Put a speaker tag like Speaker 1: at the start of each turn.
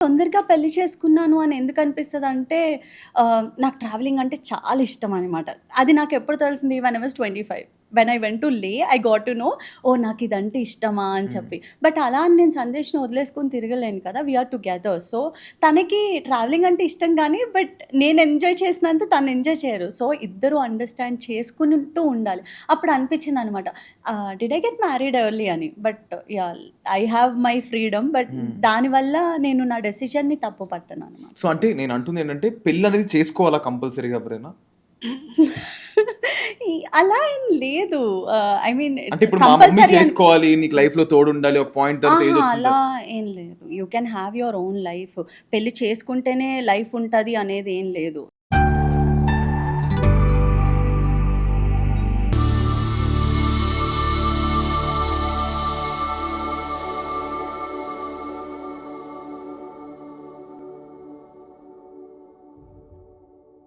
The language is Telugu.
Speaker 1: తొందరగా పెళ్ళి చేసుకున్నాను అని ఎందుకు అనిపిస్తుంది అంటే నాకు ట్రావెలింగ్ అంటే చాలా ఇష్టం అనమాట అది నాకు ఎప్పుడు తెలిసింది? One ఎవర్స్ twenty five when I went to Leh I got to know oh నాకు ఇదంటే ఇష్టమా? అని చెప్పి. బట్ అలా అని నేను సందేశ్ని వదిలేసుకొని తిరగలేను కదా వీఆర్ టుగెదర్ సో తనకి ట్రావెలింగ్ అంటే ఇష్టం కానీ బట్ నేను ఎంజాయ్ చేసినంత తను ఎంజాయ్ చేయరు. సో ఇద్దరు అండర్స్టాండ్ చేసుకుంటూ ఉండాలి. అప్పుడు అనిపించింది అనమాట did I get married early అని. But yeah I have my freedom but దానివల్ల నేను నా డెసిషన్ని తప్పు పట్టాను అనమాట.
Speaker 2: సో అంటే నేను అంటుంది ఏంటంటే పెళ్ళి అనేది చేసుకోవాలా కంపల్సరీగా ఎవరైనా?
Speaker 1: అలా ఏం లేదు. ఐ మీన్
Speaker 2: అంటే ఇప్పుడు మా మమ్మీ చేసుకోవాలి నీకు లైఫ్లో తోడు ఉండాలి ఒక పాయింట్
Speaker 1: అలా ఏం లేదు. You can have your own life పెళ్ళి చేసుకుంటేనే లైఫ్ ఉంటుంది అనేది ఏం లేదు.